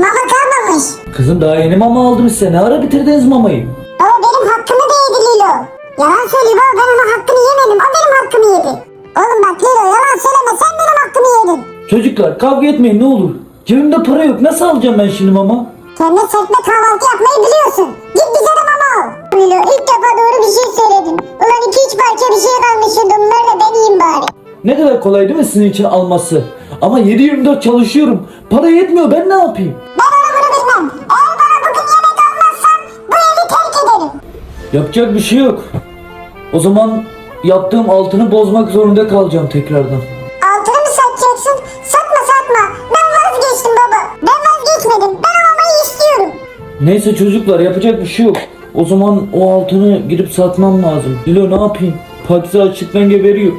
mama kalmamış. Kızım daha yeni mama aldım size. Ne ara bitirdiniz mamayı? Baba benim hakkımı da yedi Lilo. Yalan söylüyor baba ben onun hakkını yemedim. O benim hakkımı yedi. Oğlum bak Lilo yalan söyleme sen benim hakkımı yedin. Çocuklar kavga etmeyin ne olur. Cebimde para yok. Nasıl alacağım ben şimdi mama? Kendine çekme kahvaltı yapmayı biliyorsun. Git bize de mama al. Lilo Ne kadar kolay değil mi sizin için alması? Ama 7-24 çalışıyorum. Para yetmiyor ben ne yapayım? Ben onu bunu bilmem. Eğer bana bugün yemek almazsan bu evi terk ederim. Yapacak bir şey yok. O zaman yaptığım altını bozmak zorunda kalacağım tekrardan. Altını mı satacaksın? Satma satma. Ben vazgeçtim baba. Ben vazgeçmedim. Ben o mamayı istiyorum. Neyse çocuklar yapacak bir şey yok. O zaman o altını gidip satmam lazım. Dilo ne yapayım? Pakize açlıktan geberiyor.